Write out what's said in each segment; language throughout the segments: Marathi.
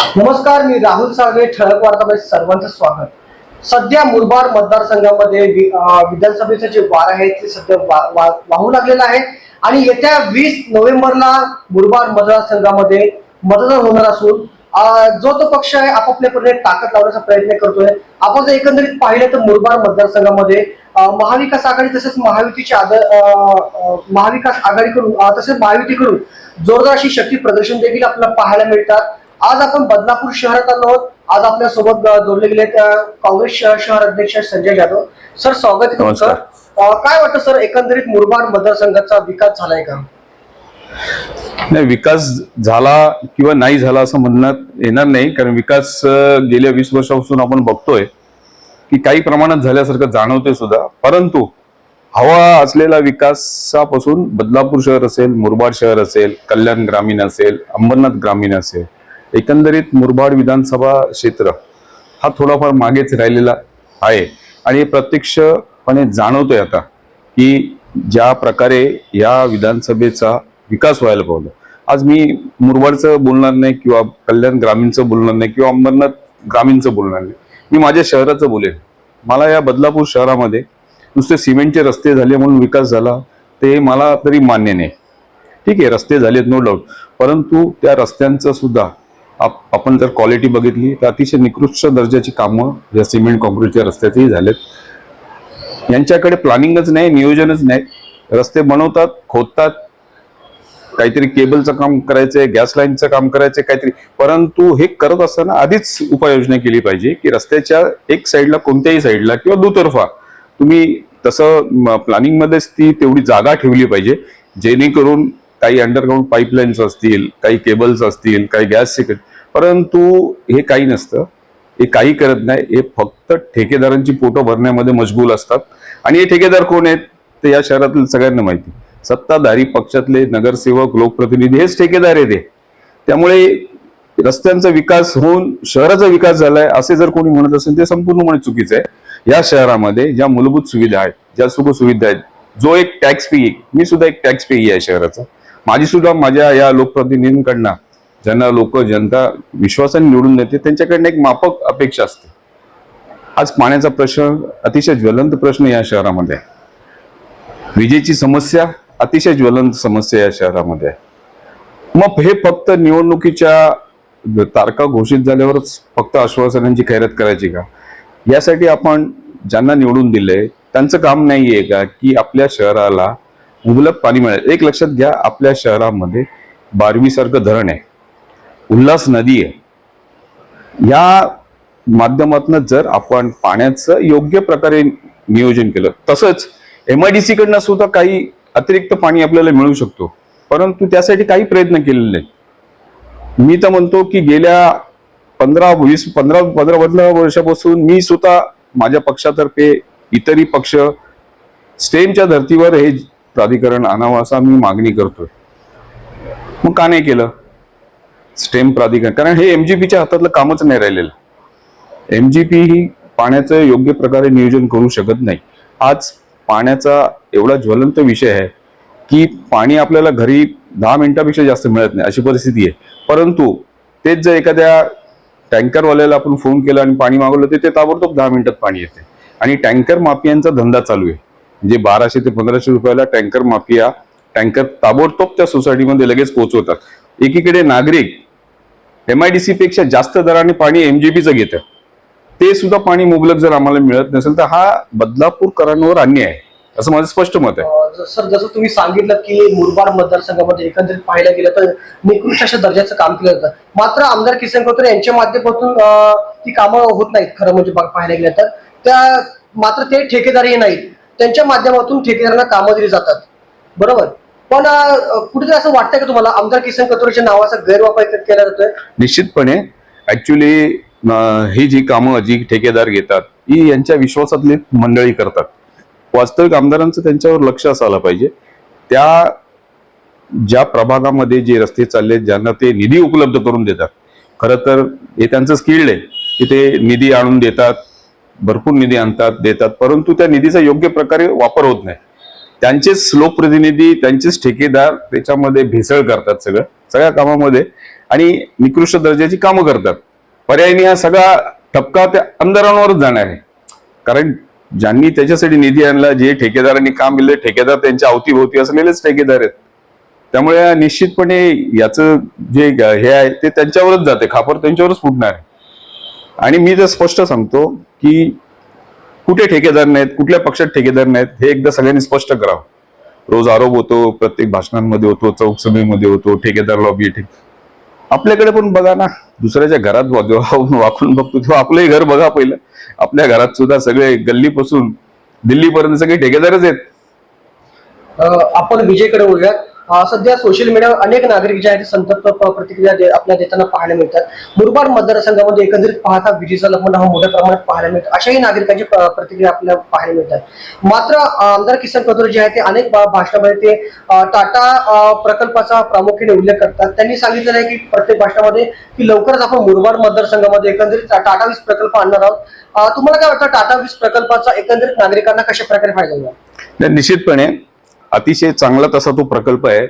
नमस्कार मी राहुल साळवे ठळक वार्तामध्ये सर्वांचं स्वागत. सध्या मुरबाड मतदारसंघामध्ये विधानसभेचं जे वार आहे ते सध्या वा- वा- वाहू लागलेलं आहे. आणि येत्या वीस नोव्हेंबरला मुरबाड मतदारसंघामध्ये मतदान होणार असून जो तो पक्ष आहे आपापल्या परीने ताकद लावण्याचा प्रयत्न करतोय. आपण जर एकंदरीत पाहिलं तर मुरबाड मतदारसंघामध्ये महाविकास आघाडी तसेच महायुतीची आदर महाविकास आघाडीकडून तसेच महायुतीकडून जोरदार अशी शक्ती प्रदर्शन देखील आपल्याला पाहायला मिळतात. आज आपण बदलापूर शहरात आलो आहोत. आज आपल्यासोबत जोडले गेले काँग्रेस शहर शहर अध्यक्ष संजय जाधव. सर स्वागत नमस्कार. अ, काय वाटतं सर एकंदरीत मुरबाड मतदारसंघाचा विकास झालाय का? नाही विकास झाला किंवा नाही झाला असं म्हणण्यात येणार नाही. कारण विकास गेल्या वीस वर्षापासून आपण बघतोय की काही प्रमाणात झाल्यासारखं जाणवतंय सुद्धा. परंतु हवा असलेला विकासापासून बदलापूर शहर असेल मुरबाड शहर असेल कल्याण ग्रामीण असेल अंबरनाथ ग्रामीण असेल एकंदरीत मुरबाड विधानसभा क्षेत्र हा थोडाफार मागेच राहिलेला आहे. आणि प्रत्यक्षपणे जाणवतोय आता की ज्या प्रकारे या विधानसभेचा विकास व्हायला पाहिजे आज मी मुरबाडचं बोलणार नाही किंवा कल्याण ग्रामीणचं बोलणार नाही किंवा अंबरनाथ ग्रामीणचं बोलणार नाही. मी माझ्या शहराचं बोलेन. मला या बदलापूर शहरामध्ये नुसते सिमेंटचे रस्ते झाले म्हणून विकास झाला ते मला तरी मान्य नाही. ठीक आहे रस्ते झालेत नो डाऊट परंतु त्या रस्त्यांचं सुद्धा आपण जर क्वालिटी बघितली तर अतिशय निकृष्ट दर्जाची कामं या सिमेंट कॉन्क्रीटच्या रस्त्याचेही झालेत. यांच्याकडे प्लॅनिंगच नाही नियोजनच नाही. रस्ते बनवतात खोदतात. काहीतरी केबलचं काम करायचंय गॅस लाईनचं काम करायचंय काहीतरी. परंतु हे करत असताना आधीच उपाययोजना केली पाहिजे की रस्त्याच्या एक साईडला कोणत्याही साईडला किंवा दुतर्फा तुम्ही तसं प्लॅनिंगमध्येच ती तेवढी जागा ठेवली पाहिजे जेणेकरून काही अंडरग्राऊंड पाईपलाईन्स असतील काही केबल्स असतील काही गॅस परंतु हे काही नसतं. हे काही करत नाही. हे फक्त ठेकेदारांची पोटं भरण्यामध्ये मशगूल असतात. आणि हे ठेकेदार कोण आहेत? ते या शहरातील सगळ्यांना माहिती. सत्ताधारी पक्षातले नगरसेवक लोकप्रतिनिधी हेच ठेकेदार आहेत त्यामुळे रस्त्यांचा विकास होऊन शहराचा विकास झालाय असे जर कोणी म्हणत असेल ते संपूर्णपणे चुकीचं आहे. या शहरामध्ये ज्या मूलभूत सुविधा आहेत ज्या सुख सुविधा आहेत जो एक टॅक्स पेई मी सुद्धा एक टॅक्स पेई आहे शहराचा. माझी सुद्धा माझ्या या लोकप्रतिनिधींकडनं ज्यांना लोक जनता विश्वासाने निवडून देते त्यांच्याकडनं एक मापक अपेक्षा असते. आज पाण्याचा प्रश्न अतिशय ज्वलंत प्रश्न या शहरामध्ये आहे. विजेची समस्या अतिशय ज्वलंत समस्या या शहरामध्ये आहे. मग हे फक्त निवडणुकीच्या तारखा घोषित झाल्यावरच फक्त आश्वासनांची खैरत करायची का? यासाठी आपण ज्यांना निवडून दिले त्यांचं काम नाहीये का की आपल्या शहराला मुबलक पाणी मिळेल? एक लक्षात घ्या आपल्या शहरामध्ये बारवीसारखं धरण आहे. उल्हास नदी आहे. या माध्यमातून जर आपण पाण्याचं योग्य प्रकारे नियोजन केलं तसंच एमआयडीसी कडनं सुद्धा काही अतिरिक्त पाणी आपल्याला मिळू शकतो. परंतु त्यासाठी काही प्रयत्न केलेले नाहीत. मी तर म्हणतो की गेल्या पंधरा वीस पंधरा पंधरा पंधरा वर्षापासून मी स्वतः माझ्या पक्षातर्फे इतरही पक्ष स्टेमच्या धर्तीवर हे प्राधिकरण आणावं असा मी मागणी करतोय. मग का नाही केलं? स्टेम प्राधिकरण. कारण हे एमजीपीच्या हातातलं कामच नाही राहिलेलं. एमजीपी ही पाण्याचं योग्य प्रकारे नियोजन करू शकत नाही. आज पाण्याचा एवढा ज्वलंत विषय आहे की पाणी आपल्याला घरी दहा मिनिटापेक्षा जास्त मिळत नाही अशी परिस्थिती आहे. परंतु तेच जर एखाद्या टँकरवाल्याला आपण फोन केला आणि पाणी मागवलं तर ते ताबडतोब दहा मिनिटात पाणी येते. आणि टँकर माफियांचा धंदा चालू आहे. म्हणजे बाराशे ते पंधराशे रुपयाला टँकर माफिया टँकर ताबडतोब त्या सोसायटीमध्ये लगेच पोहोचवतात. एकीकडे नागरिक एमआयडीसी पेक्षा जास्त दराने पाणी एमजीबीचं घेतं. ते सुद्धा पाणी मुबलक जर आम्हाला मिळत नसेल तर हा बदलापूरकरांवर अन्याय आहे. असं माझं स्पष्ट मत आहे. सर जसं तुम्ही सांगितलं की मुरबाड मतदारसंघामध्ये एकंदरीत पाहायला गेलं तर निकृष्ट अशा दर्जाचं काम केलं जातं. मात्र आमदार किसन कोथरे यांच्या माध्यमातून ती कामं होत नाहीत खरं म्हणजे पाहायला गेलं तर. त्या मात्र ते ठेकेदारही नाहीत. त्यांच्या माध्यमातून ठेकेदारांना कामं दिली जातात. बरोबर? पण कुठेतरी असं वाटतंय का तुम्हाला? आमदार किसन कथोरेच्या नावाचा गैरवापर केला जातोय? निश्चितपणे ऍक्च्युली ही जी कामं जी ठेकेदार घेतात ही यांच्या विश्वासातली मंडळी करतात. वास्तविक आमदारांचं त्यांच्यावर लक्ष असायला पाहिजे. त्या ज्या प्रभागामध्ये जे रस्ते चालले ज्यांना ते निधी उपलब्ध करून देतात. खरं तर हे त्यांचं स्किल्ड आहे. की ते निधी आणून देतात भरपूर निधी आणतात देतात परंतु त्या निधीचा योग्य प्रकारे वापर होत नाही. त्यांचेच लोकप्रतिनिधी त्यांचेच ठेकेदार त्याच्यामध्ये भेसळ करतात सगळं सगळ्या कामामध्ये. आणि निकृष्ट दर्जाची कामं करतात. पर्यायी हा सगळा ठपका त्या आमदारांवरच जाणार आहे. कारण ज्यांनी त्याच्यासाठी निधी आणला जे ठेकेदारांनी काम केलं ठेकेदार त्यांच्या अवतीभोवती असलेलेच ठेकेदार आहेत. त्यामुळे निश्चितपणे याचं जे हे आहे ते त्यांच्यावरच जाते. खापर त्यांच्यावरच फुटणार आहे. आणि मी तर स्पष्ट सांगतो की कुठे ठेकेदार नाहीत कुठल्या पक्षात ठेकेदार नाहीत हे एकदा सगळ्यांनी स्पष्ट करावं. रोज आरोप होतो प्रत्येक भाषणांमध्ये होतो चौक सभेमध्ये होतो ठेकेदार लॉबी ठेक आपल्याकडे पण बघा ना दुसऱ्याच्या घरात जेव्हा वाकून बघतो तेव्हा आपलंही घर बघा पहिलं. आपल्या घरात सुद्धा सगळे गल्लीपासून दिल्लीपर्यंत सगळे ठेकेदारच आहेत. आपण विजयकडे बोलूयात सध्या सोशल मीडियावर अनेक नागरिक जे आहेत संतप्त प्रतिक्रिया आपल्याला आपल्या देताना पाहायला मिळतात. मुरबाड मतदारसंघामध्ये एकंदरीत पाहता विजेचा लग्न हा मोठ्या प्रमाणात पाहायला मिळतो. अशाही नागरिकांची प्रतिक्रिया आपल्याला पाहायला मिळतात. मात्र आमदार किसन कथोरे जे आहे ते अनेक भाषणामध्ये ते टाटा प्रकल्पाचा प्रामुख्याने उल्लेख करतात. त्यांनी सांगितलेलं आहे की प्रत्येक भाषणामध्ये की लवकरच आपण मुरबाड मतदारसंघामध्ये एकंदरीत टाटा वीज प्रकल्प आणणार आहोत. तुम्हाला काय वाटतं टाटा वीज प्रकल्पाचा एकंदरीत नागरिकांना कशा प्रकारे फायदा होईल? निश्चितपणे अतिशय चांगला तसा तो प्रकल्प आहे.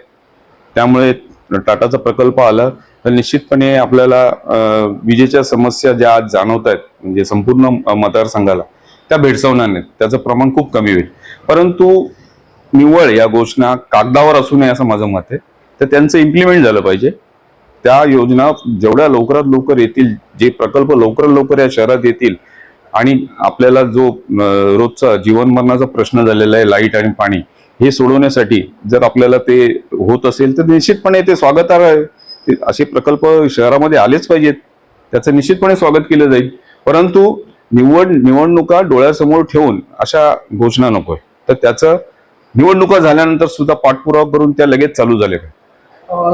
त्यामुळे टाटाचा प्रकल्प आला. तर निश्चितपणे आपल्याला विजेच्या समस्या ज्या आज जाणवत आहेत म्हणजे संपूर्ण मतदारसंघाला त्या भेडसावणार नाहीत. त्याचं प्रमाण खूप कमी होईल. परंतु निव्वळ या घोषणा कागदावर असू नये असं माझं मत आहे. तर त्यांचं इम्प्लिमेंट झालं पाहिजे. त्या योजना जेवढ्या लवकरात लवकर येतील जे प्रकल्प लवकरात लवकर या शहरात येतील आणि आपल्याला जो रोजचा जीवनमरणाचा प्रश्न झालेला आहे लाइट आणि पाणी हे सोडवण्यासाठी जर आपल्याला ते होत असेल तर निश्चितपणे ते स्वागतार्ह आहे. ते असे प्रकल्प शहरामध्ये आलेच पाहिजेत. त्याचं निश्चितपणे स्वागत केलं जाईल. परंतु निवड निवडणुका डोळ्यासमोर ठेवून अशा घोषणा नकोय. तर त्याचं निवडणुका झाल्यानंतर सुद्धा पाठपुरावा करून त्या लगेच चालू झाल्या.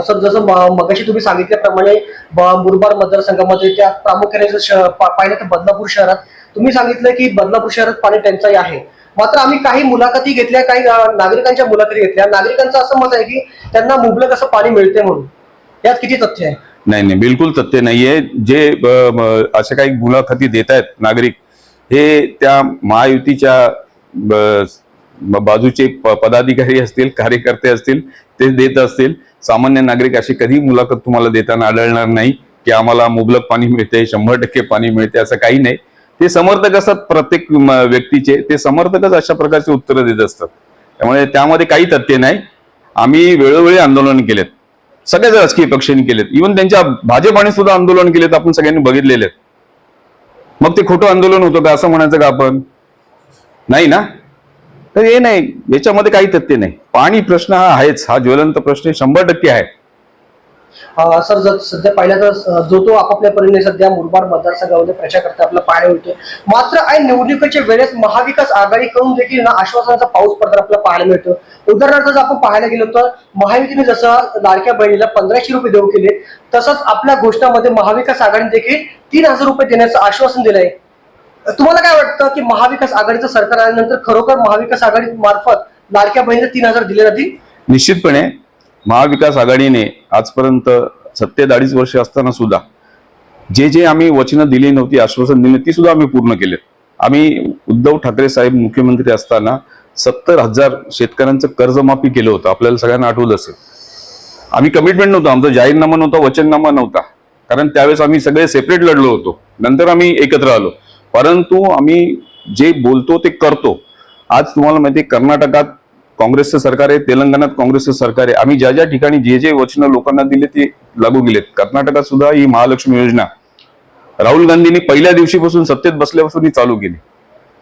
सर जसं म- मगाशी तुम्ही सांगितल्याप्रमाणे ब- मुरबाड मतदारसंघामध्ये त्या प्रामुख्याने जर पा- पाहिलं तर बदलापूर शहरात तुम्ही सांगितलं की बदलापूर शहरात पाणी टंचाई आहे. मात्र आम्ही काही मुलाखती घेतल्या काही नागरिकांच्या मुलाखती घेतल्या. नागरिकांचं असं मत आहे की त्यांना मुबलक असं पाणी मिळते म्हणून. यात किती तथ्य आहे? नाही नाही बिलकुल तथ्य नाहीये. जे असे अशा काही मुलाखती देत आहेत नागरिक हे त्या महायुतीच्या ब- बाजूचे प- पदाधिकारी असतील कार्यकर्ते असतील ते देत असतील. सामान्य नागरिक अशी कधी मुलाखत तुम्हाला देताना आढळणार नाही की आम्हाला मुबलक पाणी मिळते शंभर टक्के पाणी मिळते असं काही नाही. ते समर्थक असतात प्रत्येक व्यक्तीचे. ते समर्थकच अशा प्रकारचे उत्तरं देत असतात. त्यामुळे त्यामध्ये काही तथ्य नाही. आम्ही वेळोवेळी आंदोलन केलेत. सगळ्याच राजकीय पक्षांनी केलेत. इव्हन त्यांच्या भाजपाने सुद्धा आंदोलन केलेत आपण सगळ्यांनी बघितलेले. मग ते खोटं आंदोलन होतं का? असं म्हणायचं का आपण? नाही ना? तर हे नाही. याच्यामध्ये काही तथ्य नाही. पाणी प्रश्न हा आहेच. हा ज्वलंत प्रश्न शंभर टक्के आहे. सर जर सध्या पाहिलं तर जो तो आपापल्या परीने सध्या मुरबाड मतदारसंघामध्ये प्रचार करता आपल्याला पाहायला मिळतोय मात्र ऐन निवडणुकीच्या वेळेस महाविकास आघाडीकडून देखील ना आश्वासनाचा पाऊस पडताना आपल्याला पाहायला मिळतो. उदाहरणार्थ जर आपण पाहायला गेलो तर महायुतीने जसं लाडक्या बहिणीला पंधराशे रुपये देऊ केले तसंच आपल्या घोषणामध्ये महाविकास आघाडीने देखील तीन हजार रुपये देण्याचं आश्वासन दिलंय. तुम्हाला काय वाटतं की महाविकास आघाडीचं सरकार आल्यानंतर खरोखर महाविकास आघाडी मार्फत लाडक्या बहिणीला तीन हजार दिले जातील? निश्चितपणे महाविकास आघाडीने आजपर्यंत सत्तेत अडीच वर्ष असताना सुद्धा जे जे आम्ही वचनं दिली नव्हती आश्वासन दिली ती सुद्धा आम्ही पूर्ण केले आम्ही उद्धव ठाकरे साहेब मुख्यमंत्री असताना सत्तर हजार शेतकऱ्यांचं कर्जमाफी केलं होतं. आपल्याला सगळ्यांना आठवत असेल. आम्ही कमिटमेंट नव्हतं. आमचा जाहीरनामा नव्हता वचननामा नव्हता. कारण त्यावेळेस आम्ही सगळे सेपरेट लढलो होतो. नंतर आम्ही एकत्र आलो. परंतु आम्ही जे बोलतो ते करतो. आज तुम्हाला माहिती आहे कर्नाटकात काँग्रेसचं सरकार आहे तेलंगणात काँग्रेसचं सरकार आहे. आम्ही ज्या ज्या ठिकाणी जे जे वचनं लोकांना दिले ते लागू गेलेत. कर्नाटकात सुद्धा ही महालक्ष्मी योजना. राहुल गांधींनी पहिल्या दिवशीपासून सत्तेत बसल्यापासून ही चालू केली.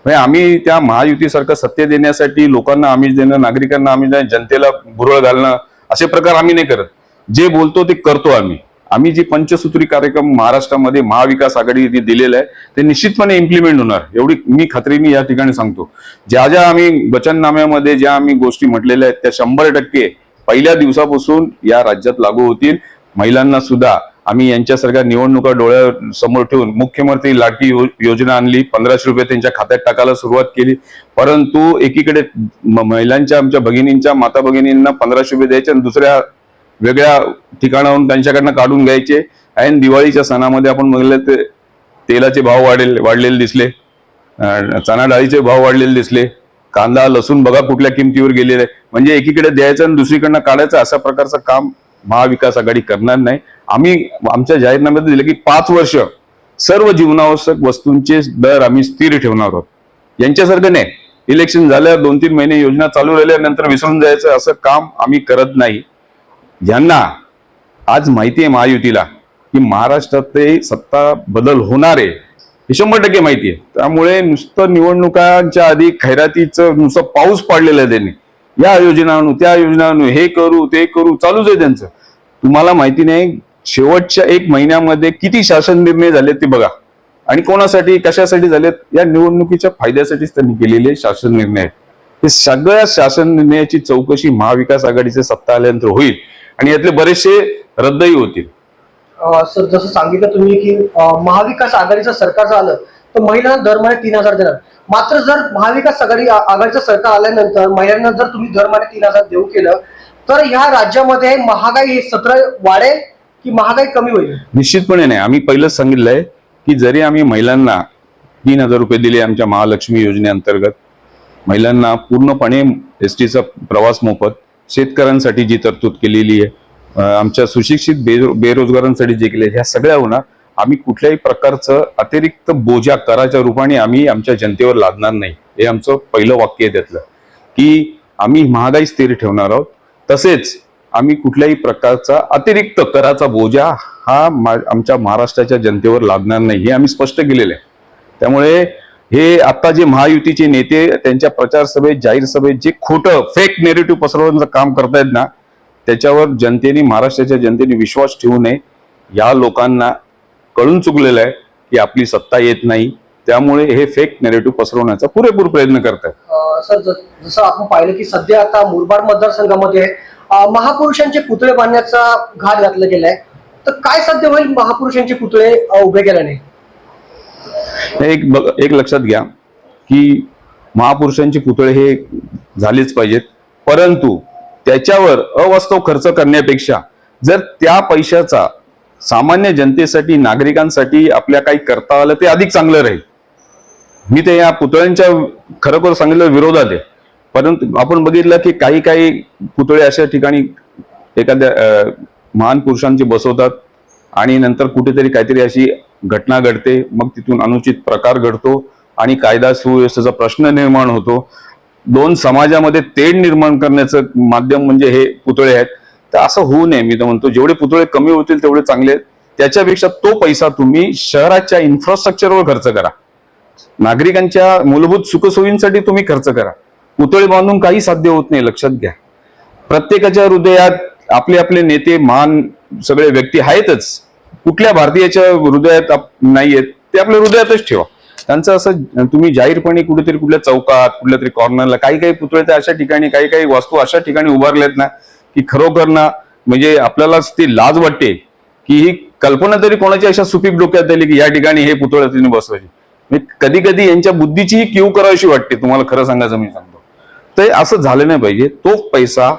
म्हणजे आम्ही त्या महायुतीसारखं सत्य देण्यासाठी लोकांना आमिष देणं नागरिकांना आमिष देणं जनतेला भुरळ घालणं असे प्रकार आम्ही नाही करत. जे बोलतो ते करतो आम्ही. आम्ही जे पंचसूत्री कार्यक्रम महाराष्ट्रामध्ये महाविकास आघाडीने दिलेला आहे ते निश्चितपणे इम्प्लिमेंट होणार. एवढी मी खात्रीने या ठिकाणी सांगतो. ज्या ज्या आम्ही वचननाम्यामध्ये ज्या आम्ही गोष्टी म्हटलेल्या आहेत त्या शंभर टक्के पहिल्या दिवसापासून या राज्यात लागू होतील. महिलांना सुद्धा आम्ही यांच्यासारख्या निवडणुका डोळ्यासमोर ठेवून मुख्यमंत्री लाडकी यो- योजना आणली पंधराशे रुपये त्यांच्या खात्यात टाकायला सुरुवात केली. परंतु एकीकडे महिलांच्या आमच्या भगिनींच्या माता भगिनींना पंधराशे रुपये द्यायचे आणि दुसऱ्या वेगळ्या ठिकाणाहून त्यांच्याकडनं काढून घ्यायचे. आणि दिवाळीच्या सणामध्ये आपण बघितलं ते तेलाचे भाव वाढेल वाढलेले दिसले. चणा डाळीचे भाव वाढलेले दिसले. कांदा लसूण बघा कुठल्या किमतीवर गेलेले. आहे. म्हणजे एकीकडे द्यायचं आणि दुसरीकडनं काढायचं अशा प्रकारचं काम महाविकास आघाडी करणार नाही. आम्ही आमच्या जाहीरनाम्यात दिलं की पाच वर्ष सर्व जीवनावश्यक वस्तूंचे दर आम्ही स्थिर ठेवणार आहोत. यांच्यासारखं नाही. इलेक्शन झाल्यावर दोन तीन महिने योजना चालू राहिल्यानंतर विसरून जायचं असं काम आम्ही करत नाही. यांना आज माहिती आहे महायुतीला की महाराष्ट्रात ते सत्ता बदल होणार आहे हे शंभर टक्के माहिती आहे. त्यामुळे नुसतं निवडणुकांच्या आधी खैरातीचं नुसतं पाऊस पाडलेलं आहे त्यांनी. या योजना आणू त्या योजना आणू हे करू ते करू चालूच आहे त्यांचं. तुम्हाला माहिती नाही शेवटच्या एक महिन्यामध्ये किती शासन निर्णय झाले ते बघा. आणि कोणासाठी कशासाठी झालेत या निवडणुकीच्या फायद्यासाठीच त्यांनी केलेले शासन निर्णय आहेत. हे सगळ्या शासन निर्णयाची चौकशी महाविकास आघाडीचे सत्ता आल्यानंतर होईल आणि यातले बरेचसे रद्दही होतील. सर जसं सांगितलं तुम्ही की महाविकास आघाडीचं सरकार झालं तर महिलांना दर महिने तीन हजार देणार. मात्र जर महाविकास आघाडी आघाडीचं सरकार आल्यानंतर महिलांना जर तुम्ही दर महिने तीन हजार देऊ केलं तर ह्या राज्यामध्ये महागाई हे सत्र वाढेल की महागाई कमी होईल? निश्चितपणे नाही. आम्ही पहिलंच सांगितलंय की जरी आम्ही महिलांना तीन हजार रुपये दिले आमच्या महालक्ष्मी योजनेअंतर्गत महिलांना पूर्णपणे एस टीचा प्रवास मोफत शेतकऱ्यांसाठी जी तरतूद केलेली आहे आमच्या सुशिक्षित बेरो बेरोजगारांसाठी जे केले ह्या सगळ्या होणार आम्ही कुठल्याही प्रकारचं अतिरिक्त बोजा कराच्या रूपाने आम्ही आमच्या जनतेवर लादणार नाही. हे आमचं पहिलं वाक्य आहे त्यातलं. की आम्ही महागाई स्थिर ठेवणार आहोत तसेच आम्ही कुठल्याही प्रकारचा अतिरिक्त कराचा बोजा हा मा- आमच्या महाराष्ट्राच्या जनतेवर लागणार नाही हे आम्ही स्पष्ट केलेलं आहे. त्यामुळे हे आता जे महायुतीचे नेते त्यांच्या प्रचार सभेत जाहीर सभेत जे खोटं फेक नेरेटिव्ह पसरवण्याचं काम करतायत ना त्याच्यावर जनतेने महाराष्ट्राच्या जनतेने विश्वास ठेवू नये. या लोकांना कळून चुकलेलं आहे की आपली सत्ता येत नाही. त्यामुळे हे फेक नेरेटिव्ह पसरवण्याचा पुरेपूर प्रयत्न करत अं, सर जसं आपण पाहिलं की सध्या आता मुरबाड मतदारसंघामध्ये महापुरुषांचे पुतळे बांधण्याचा घाट घातला गेलाय. तर काय सध्या होईल महापुरुषांचे पुतळे उभे केल्याने? एक बघ- एक लक्षात घ्या की महापुरुषांचे पुतळे हे झालेच पाहिजेत. परंतु त्याच्यावर अवास्तव खर्च करण्यापेक्षा जर त्या पैशाचा सामान्य जनतेसाठी नागरिकांसाठी आपल्या काही करता आलं ते अधिक चांगलं राहील. मी ते या पुतळ्यांच्या खरोखर सांगितलं विरोधात आहे. परंतु आपण बघितलं की काही काही पुतळे अशा ठिकाणी एखाद्या महान पुरुषांचे बसवतात आणि नंतर कुठेतरी काहीतरी अशी घटना घडते मग तिथून अनुचित प्रकार घडतो आणि कायदा सुव्यवस्थेचा प्रश्न निर्माण होतो. दोन समाजामध्ये तेढ निर्माण करण्याचं माध्यम म्हणजे हे पुतळे आहेत. तर असं होऊ नये मी तर म्हणतो जेवढे पुतळे कमी होतील तेवढे चांगले आहेत. त्याच्यापेक्षा तो पैसा तुम्ही शहराच्या इन्फ्रास्ट्रक्चरवर खर्च करा. नागरिकांच्या मूलभूत सुखसोयींसाठी तुम्ही खर्च करा. पुतळे बांधून काही साध्य होत नाही लक्षात घ्या. प्रत्येकाच्या हृदयात आपले आपले नेते मान सगळे व्यक्ती आहेतच. कुठल्या भारतीयाच्या हृदयात नाहीयेत ते आपल्या हृदयातच ठेवा. त्यांचं असं तुम्ही जाहीरपणे कुठेतरी कुठल्या चौकात कुठल्या तरी कॉर्नरला काही काही पुतळे तर अशा ठिकाणी काही काही वस्तू अशा ठिकाणी उभारल्यात ना की खरोखर ना म्हणजे आपल्यालाच ती लाज वाटते की ही कल्पना तरी कोणाची अशा सुपीक डोक्यात आली की या ठिकाणी हे पुतळे तिने बसवायचे. कधी कधी यांच्या बुद्धीचीही क्यू करावीशी वाटते तुम्हाला खरं सांगायचं मी सांगतो. तर असं झालं नाही पाहिजे. तो पैसा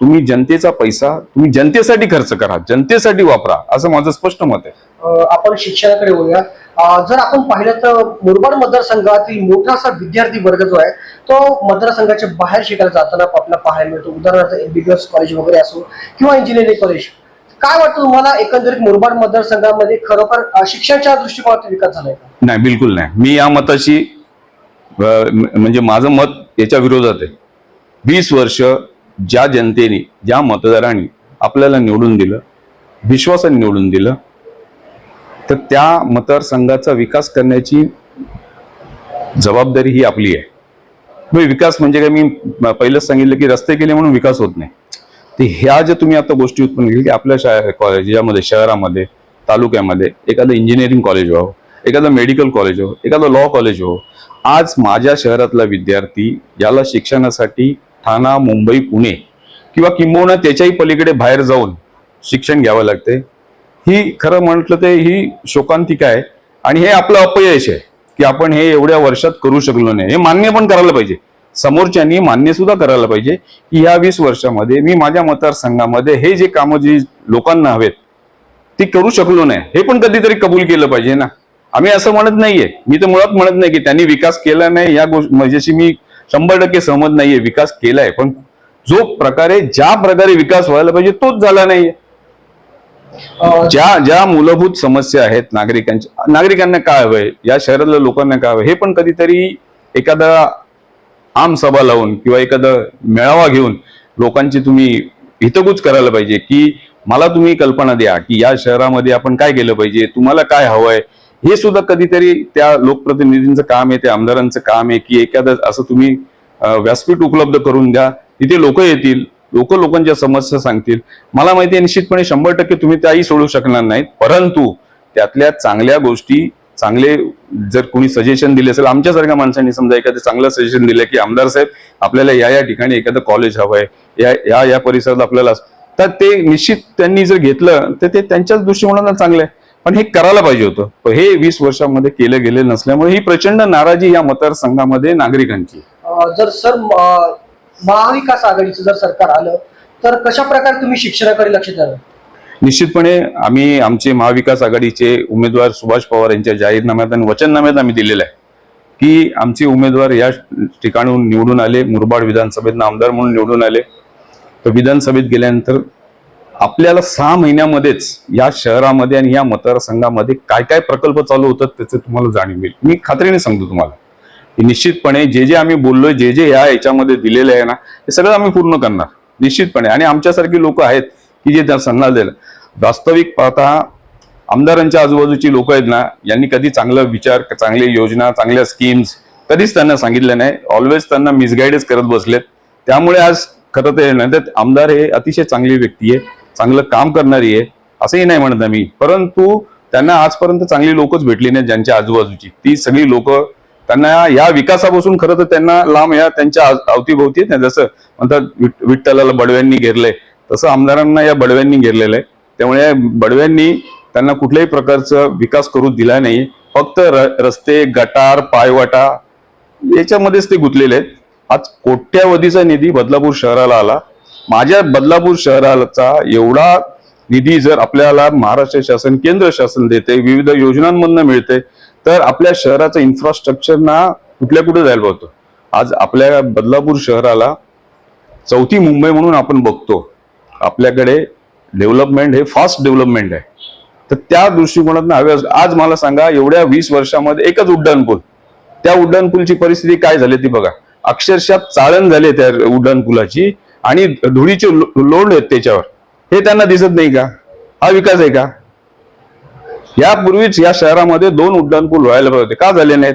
तुम्ही जनतेचा पैसा तुम्ही जनतेसाठी खर्च करा जनतेसाठी वापरा असं माझं स्पष्ट मत आहे. आपण शिक्षणाकडे बोलूया जर आपण पाहिलं तर मुरबाड मतदारसंघातील मोठा असा विद्यार्थी वर्ग जो आहे तो मतदारसंघाच्या बाहेर शिकायला जाताना आपल्याला पाहायला मिळतो. उदाहरणार्थ एमबीबीएस कॉलेज वगैरे असो किंवा इंजिनिअरिंग कॉलेज काय वाटतं तुम्हाला एकंदरीत मुरबाड मतदारसंघामध्ये खरोखर शिक्षणाच्या दृष्टिकोनातून विकास झालाय नाही बिलकुल नाही. मी या मताशी म्हणजे माझं मत याच्या विरोधात आहे. वीस वर्ष ज्या जनतेने ज्या मतदारांनी आपल्याला निवडून दिलं विश्वासाने निवडून दिलं तर त्या मतदारसंघाचा विकास करण्याची जबाबदारी ही आपली आहे. मग विकास म्हणजे काय? मी पहिलंच सांगितलं की रस्ते केले म्हणून विकास होत नाही. ते ह्या ज्या तुम्ही आता गोष्टी उत्पन्न केली की आपल्या शा कॉलेज शहरामध्ये तालुक्यामध्ये एखादं इंजिनिअरिंग कॉलेज व्हावं एखादं मेडिकल कॉलेज हो एखादं लॉ कॉलेज हो आज माझ्या शहरातला विद्यार्थी याला शिक्षणासाठी ठाणा मुंबई पुणे किंवा किंबहुना त्याच्याही पलीकडे बाहेर जाऊन शिक्षण घ्यावं लागते. ही खरं म्हटलं तर ही शोकांतिका आहे. आणि हे आपलं अपयश आहे की आपण हे एवढ्या वर्षात करू शकलो नाही. हे मान्य पण करायला पाहिजे. समोरच्यांनी मान्य सुद्धा करायला पाहिजे की ह्या वीस वर्षामध्ये मी माझ्या मतदारसंघामध्ये हे जे कामं जी लोकांना हवेत ती करू शकलो नाही. हे पण कधीतरी कबूल केलं पाहिजे ना. आम्ही असं म्हणत नाहीये. मी तर मुळात म्हणत नाही की त्यांनी विकास केला नाही. या गोष्ट म्हणजेशी मी शंभर टक्के सहमत नाहीये विकास केलाय पण जो प्रकारे ज्या प्रकारे विकास व्हायला पाहिजे तोच झाला नाहीये. ज्या ज्या मूलभूत समस्या आहेत नागरिकांच्या नागरिकांना काय हवंय या शहरातल्या लोकांना काय हवंय हे पण कधीतरी एखादा आम सभा लावून किंवा एखादा मेळावा घेऊन लोकांची तुम्ही हितगुज करायला पाहिजे की मला तुम्ही कल्पना द्या की या शहरामध्ये आपण काय केलं पाहिजे तुम्हाला काय हवंय हे सुद्धा कधीतरी त्या लोकप्रतिनिधींचं काम आहे त्या आमदारांचं काम आहे की एखादं असं तुम्ही व्यासपीठ उपलब्ध करून द्या. तिथे लोक येतील लोक लोकांच्या समस्या सांगतील. मला माहिती आहे निश्चितपणे शंभर टक्के तुम्ही त्याही सोडू शकणार नाहीत. परंतु त्यातल्या चांगल्या गोष्टी चांगले जर कोणी सजेशन दिले असेल आमच्यासारख्या माणसांनी समजा एखादं चांगलं सजेशन दिलं की आमदार साहेब आपल्याला या या ठिकाणी एखादं कॉलेज हवंय या या या परिसरात आपल्याला तर ते निश्चित त्यांनी जर घेतलं तर ते त्यांच्याच दृष्टिकोनानं चांगलं आहे. पण हे करायला पाहिजे होतं. पण हे वीस वर्षामध्ये केलं गेलं नसल्यामुळे ही प्रचंड नाराजी या मतदारसंघामध्ये नागरिकांची. जर सर महाविकास आघाडीचं जर सरकार आलं तर कशा प्रकारे तुम्ही शिक्षणाकडे लक्ष द्याल? निश्चितपणे आम्ही आमचे महाविकास आघाडीचे उमेदवार सुभाष पवार यांच्या जाहीरनाम्यात आणि वचननाम्यात आम्ही दिलेलं आहे. की आमचे उमेदवार या ठिकाणून निवडून आले मुरबाड विधानसभेतनं आमदार म्हणून निवडून आले. तर विधानसभेत गेल्यानंतर आपल्याला सहा महिन्यामध्येच या शहरामध्ये आणि या मतदारसंघामध्ये काय काय प्रकल्प चालू होतात त्याचं तुम्हाला जाणीव होईल. मी खात्रीने सांगतो तुम्हाला. की निश्चितपणे जे जे आम्ही बोललोय जे जे या याच्यामध्ये दिलेले आहे ना ते सगळं आम्ही पूर्ण करणार. निश्चितपणे. आणि आमच्यासारखी लोक आहेत की जे त्या संघाला दिलं. वास्तविक पाहता आमदारांच्या आजूबाजूची लोक आहेत ना यांनी कधी चांगला विचार चांगली योजना चांगल्या स्कीम्स कधीच त्यांना सांगितलं नाही. ऑलवेज त्यांना मिसगाईडच करत बसलेत. त्यामुळे आज खरं तर नाही तर आमदार हे अतिशय चांगली व्यक्ती आहे. चांगलं काम करणारी आहे असंही नाही म्हणत मी परंतु त्यांना आजपर्यंत चांगली लोकच भेटली नाही ज्यांच्या आजूबाजूची. ती सगळी लोक त्यांना या विकासापासून खरं तर त्यांना लांब या त्यांच्या अवतीभोवती आहेत ना. जसं म्हणतात विठ्ठलाला बडव्यांनी घेरलंय तसं आमदारांना या बडव्यांनी घेरलेलं आहे. त्यामुळे या बडव्यांनी त्यांना कुठल्याही प्रकारचा विकास करू दिला नाही. फक्त र- रस्ते गटार पायवाटा याच्यामध्येच ते गुंतलेले आहेत. आज कोट्यावधीचा निधी बदलापूर शहराला आला. माझ्या बदलापूर शहराचा एवढा निधी जर आपल्याला महाराष्ट्र शासन केंद्र शासन देते विविध योजनांमधनं मिळते तर आपल्या शहराचं इन्फ्रास्ट्रक्चर ना कुठल्या कुठे जायला पाहतो आज आपल्या बदलापूर शहराला चौथी मुंबई म्हणून आपण बघतो. आपल्याकडे डेव्हलपमेंट हे फास्ट डेव्हलपमेंट आहे. तर त्या दृष्टिकोनातून हवे आज मला सांगा एवढ्या वीस वर्षामध्ये एकच उड्डाणपूल त्या उड्डाणपूलची परिस्थिती काय झाली ती बघा. अक्षरशः चाळण झाले त्या उड्डाणपुलाची आणि धुळीचे लो- लोंड आहेत त्याच्यावर. हे त्यांना दिसत नाही का? हा विकास आहे का? यापूर्वीच या शहरामध्ये दोन उड्डाणपूल व्हायला पाहिजे होते. का झाले नाहीत?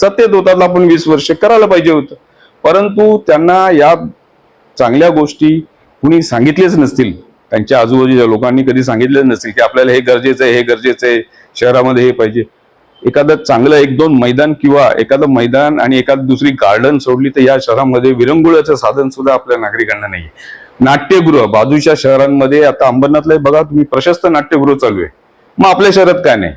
सत्तेत होतात आपण वीस वर्ष करायला पाहिजे होतं. परंतु त्यांना या चांगल्या गोष्टी कुणी सांगितलेच नसतील. त्यांच्या आजूबाजूच्या लोकांनी कधी सांगितलेच नसतील की आपल्याला हे गरजेचं आहे हे गरजेचं आहे शहरामध्ये हे पाहिजे. एखादं चांगलं एक दोन मैदान किंवा एखादं मैदान आणि एखादी दुसरी गार्डन सोडली तर या शहरामध्ये विरंगुळाचं साधन सुद्धा आपल्या नागरिकांना नाही नाट्यगृह बाजूच्या शहरांमध्ये आता अंबरनाथला बघा तुम्ही प्रशस्त नाट्यगृह चालू आहे. मग आपल्या शहरात काय नाही?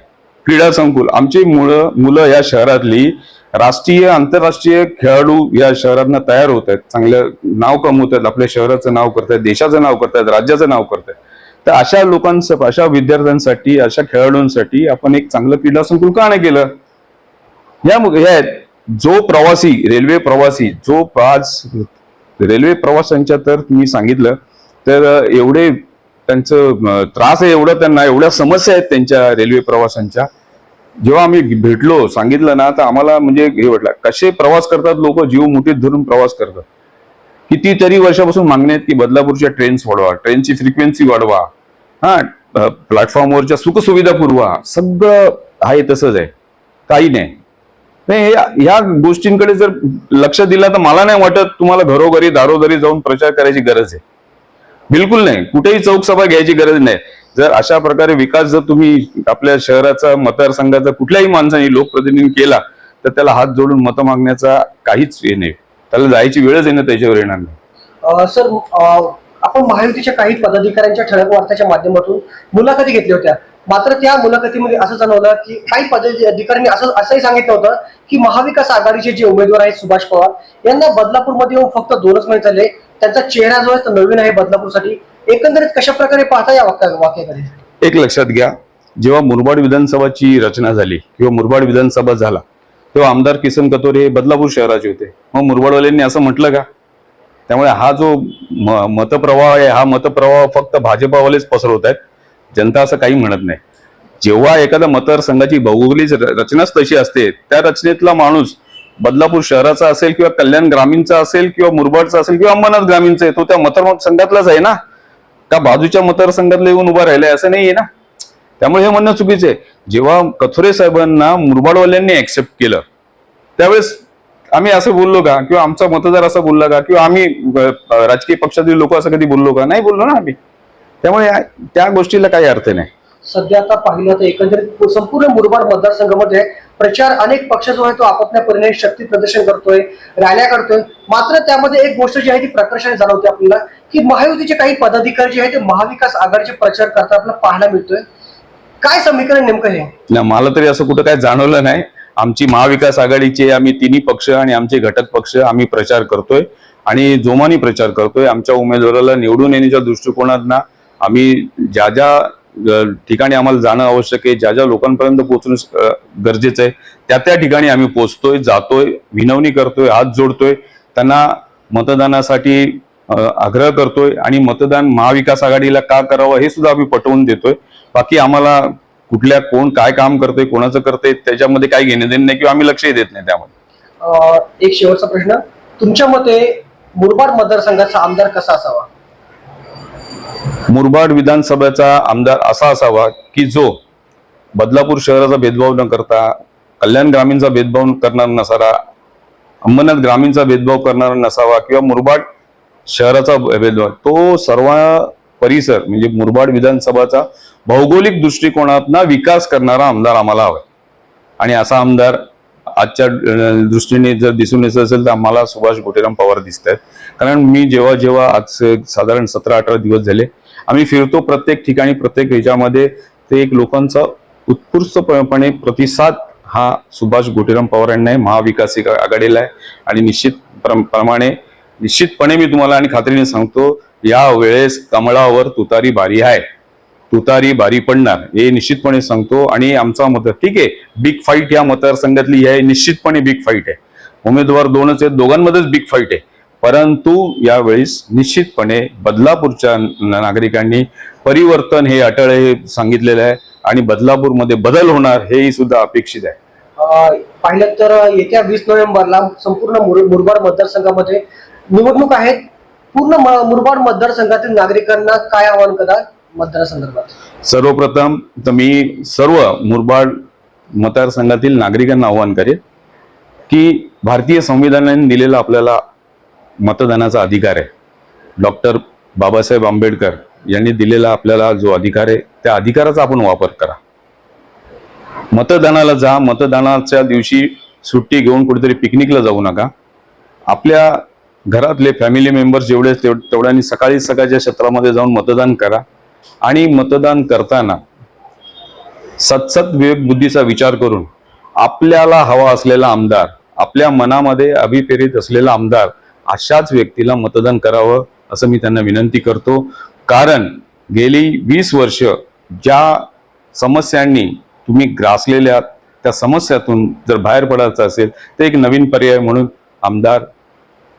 क्रीडा संकुल. आमची मुलं मुलं या शहरातली राष्ट्रीय आंतरराष्ट्रीय खेळाडू या शहरातनं तयार होत आहेत. चांगलं नाव कमवत आहेत. आपल्या शहराचं नाव करतायत देशाचं नाव करतायत राज्याचं नाव करतायत तर अशा लोकांचं अशा विद्यार्थ्यांसाठी अशा खेळाडूंसाठी आपण एक चांगलं क्रीडा संकुल का नाही केलं? या हे आहेत. जो प्रवासी रेल्वे प्रवासी जो आज रेल्वे प्रवाशांच्या तर तुम्ही सांगितलं तर एवढे त्यांचं त्रास आहे एवढं त्यांना एवढ्या समस्या आहेत त्यांच्या रेल्वे प्रवाशांच्या. जेव्हा आम्ही भेटलो सांगितलं ना तर आम्हाला म्हणजे हे वाटलं कसे प्रवास करतात लोक? जीव मुठीत धरून प्रवास करतात. कितीतरी वर्षापासून मागणी आहेत की बदलापूरच्या ट्रेन्स वाढवा ट्रेनची फ्रिक्वेन्सी वाढवा. हा प्लॅटफॉर्मवरच्या सुखसुविधा पुरवा सगळं आहे तसंच आहे. काही नाही. नाही ह्या गोष्टींकडे जर लक्ष दिलं तर मला नाही वाटत तुम्हाला घरोघरी दारोदारी जाऊन प्रचार करायची गरज आहे. बिलकुल नाही. कुठेही चौकसभा घ्यायची गरज नाही. जर अशा प्रकारे विकास जर तुम्ही आपल्या शहराचा मतदारसंघाचा कुठल्याही माणसाने लोकप्रतिनिधी केला तर त्याला हात जोडून मतं मागण्याचा काहीच हे नाही. त्याला जायची वेळच येणं त्याच्यावर येणार नाही. सर आपण महायुतीच्या काही पदाधिकाऱ्यांच्या ठळक वार्ताच्या माध्यमातून मुलाखती घेतल्या होत्या. मात्र त्या मुलाखतीमध्ये असं जाणवलं की काही पदाधिकाऱ्यांनी असं असंही सांगितलं होतं की महाविकास आघाडीचे जे उमेदवार आहेत सुभाष पवार यांना बदलापूरमध्ये येऊन फक्त दोनच महिने झाले त्यांचा चेहरा जो आहे तो नवीन आहे बदलापूरसाठी. एकंदरीत कशा प्रकारे पाहता या वाक्या वाक्याकडे एक लक्षात घ्या जेव्हा मुरबाड विधानसभाची रचना झाली किंवा मुरबाड विधानसभा झाला तेव्हा आमदार किसन कतोरे हे बदलापूर शहराचे होते. मग मुरबाडवाल्यांनी असं म्हटलं का? त्यामुळे हा जो म- मतप्रवाह आहे हा मतप्रवाह फक्त भाजपावालेच पसरवत आहेत. जनता असं काही म्हणत नाही. जेव्हा एखाद्या मतदारसंघाची भौगोलिक रचनाच तशी असते त्या रचनेतला माणूस बदलापूर शहराचा असेल किंवा कल्याण ग्रामीणचा असेल किंवा मुरबाडचा असेल किंवा अंबरनाथ ग्रामीणचा आहे तो त्या मतदारसंघातलाच आहे ना? का बाजूच्या मतदारसंघातला येऊन उभा राहिलाय असं नाहीये ना? त्यामुळे हे म्हणणं चुकीचं आहे. जेव्हा कथोरे साहेबांना मुरबाडवाल्यांनी ऍक्सेप्ट केलं त्यावेळेस आम्ही असं बोललो का? किंवा आमचा मतदार असं बोलला का? किंवा आम्ही राजकीय पक्षातील लोक असं कधी बोललो का? नाही बोललो ना आम्ही. त्यामुळे त्या गोष्टीला काही अर्थ नाही. सध्या आता पाहिलं तर एकंदरीत संपूर्ण मुरबाड मतदारसंघामध्ये प्रचार अनेक पक्ष जो आहे तो आपापल्या शक्ती प्रदर्शन करतोय रॅल्या करतोय. मात्र त्यामध्ये एक गोष्ट जी आहे ती प्रकर्षाने जाणवते आपल्याला की महायुतीचे काही पदाधिकारी जे आहे ते महाविकास आघाडीचे प्रचार करता आपल्याला पाहायला मिळतोय. काय समीकरण नेमकं हे? मला तरी असं कुठं काय जाणवलं नाही. आमची महाविकास आघाडीचे आम्ही तिन्ही पक्ष आणि आमचे घटक पक्ष आम्ही प्रचार करतोय. आणि जोमानी प्रचार करतोय. आमच्या उमेदवाराला निवडून येण्याच्या दृष्टिकोनात आम्ही ज्या ज्या ठिकाणी आम्हाला जाणं आवश्यक आहे ज्या ज्या लोकांपर्यंत पोहोचणं गरजेचं आहे त्या त्या ठिकाणी आम्ही पोहोचतोय जातोय विनवणी करतोय हात जोडतोय. त्यांना मतदानासाठी आग्रह करतोय. आणि मतदान महाविकास आघाडीला का करावं हे सुद्धा आम्ही पटवून देतोय. बाकी आम्हाला कुठल्या कोण काय काम करतंय कोणाचं करतंय त्याच्यामध्ये काही घेणे देणे नाही किंवा आम्ही लक्षही देत नाही त्यामध्ये. एक शेवटचा प्रश्न. तुमच्या मते मुरबाड मतदारसंघाचा आमदार कसा असावा? मुरबाड विधानसभेचा आमदार असा असावा की जो बदलापूर शहराचा भेदभाव न करता कल्याण ग्रामीणचा भेदभाव करणार नसावा अंबरनाथ ग्रामीणचा भेदभाव करणारा नसावा किंवा मुरबाड शहराचा भेदभाव तो सर्व परिसर म्हणजे मुरबाड विधानसभाचा भौगोलिक दृष्टिकोनातनं विकास करणारा आमदार आम्हाला हवा आणि असा आमदार आजच्या दृष्टीने जर दिसून येत असेल तर आम्हाला सुभाष गोटेराम पवार दिसत आहेत. कारण मी जेव्हा जेव्हा आज साधारण सतरा अठरा दिवस झाले आम्ही फिरतो प्रत्येक ठिकाणी प्रत्येक ह्याच्यामध्ये ते एक लोकांचा उत्कृष्टपणे प्रतिसाद हा सुभाष गोटेराम पवार यांना आहे. महाविकास आघाडीला आहे. आणि निश्चित प्रम- प्रमाणे निश्चितपणे मी तुम्हाला आणि खात्रीने सांगतो या वेळेस कमळावर तुतारी भारी आहे. तुतारी बारी पडणार हे निश्चितपणे सांगतो. आणि आमचा मत ठीक आहे बिग फाईट या मतदारसंघातली आहे निश्चितपणे बिग फाईट आहे. उमेदवार दोनच आहेत दोघांमध्येच बिग फाईट आहे. परंतु यावेळेस निश्चितपणे बदलापूरच्या नागरिकांनी परिवर्तन हे अटळ हे सांगितलेलं आहे आणि बदलापूरमध्ये बदल होणार हेही सुद्धा अपेक्षित आहे. पाहिलं तर येत्या वीस नोव्हेंबरला संपूर्ण मुरबाड मतदारसंघामध्ये निवडणूक आहेत. पूर्ण मुरबाड मतदारसंघातील नागरिकांना काय आवाहन करणार मतदारसंदर्भात? सर्वप्रथम तर मी सर्व मुरबाड मतदारसंघातील नागरिकांना आवाहन करेन की भारतीय संविधानाने दिलेला आपल्याला मतदानाचा अधिकार आहे. डॉक्टर बाबासाहेब आंबेडकर यांनी दिलेला आपल्याला जो अधिकार आहे त्या अधिकाराचा आपण वापर करा. मतदानाला जा मतदानाच्या दिवशी सुट्टी घेऊन कुठेतरी पिकनिकला जाऊ नका. आपल्या घरातले फॅमिली मेंबर्स जेवढे तेवढ्यांनी सकाळी सकाळच्या क्षेत्रामध्ये जाऊन मतदान करा. आणि मतदान करताना सतसत विवेक बुद्धीचा विचार करून आपल्याला हवा असलेला आमदार आपल्या मनामध्ये अभिप्रेरित असलेला आमदार अशाच व्यक्तीला मतदान करावं असं मी त्यांना विनंती करतो. कारण गेली वीस वर्ष ज्या समस्यांनी तुम्ही ग्रासलेल्या त्या समस्यातून जर बाहेर पडायचं असेल तर एक नवीन पर्याय म्हणून आमदार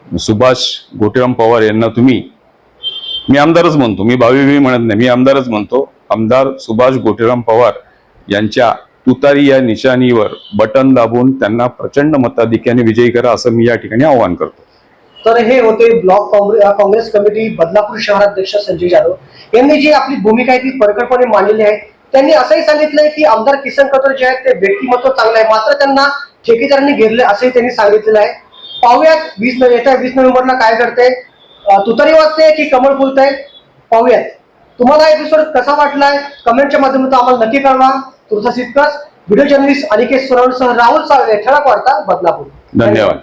सुभाष गोटेराम पवार यांना तुम्ही मी आमदारच म्हणतो. मी भावी म्हणत नाही. मी आमदारच म्हणतो. आमदार सुभाष गोटेराम पवार यांच्या तुतारी या निशाणीवर बटन दाबून त्यांना प्रचंड मताधिक्याने विजयी करा असं मी या ठिकाणी आवाहन करतो. तर हे होते ब्लॉक काँग्रेस काँग्रेस कमिटी बदलापूर शहराध्यक्ष संजय जाधव. यांनी जी आपली भूमिका आहे ती परकटपणे मांडलेली आहे. त्यांनी असंही सांगितलंय की आमदार किसन कटोरे जे आहेत ते व्यक्तिमत्व चांगलं आहे. मात्र त्यांना ठेकेदारांनी घेरले असंही त्यांनी सांगितलेलं आहे. पाहूयात वीस नोव्हे- येत्या वीस नोव्हेंबरला काय करते तुतारी वाजते की कमळ फुलतंय? पाहूयात. तुम्हाला एपिसोड कसा वाटलाय? कमेंटच्या माध्यमातून आम्हाला नक्की कळवा. तुमचा इतकंच व्हिडिओ जर्नलिस्ट अनिकेत सोनवणसह राहुल साळवे ठळक वार्ता बदलापूर. धन्यवाद.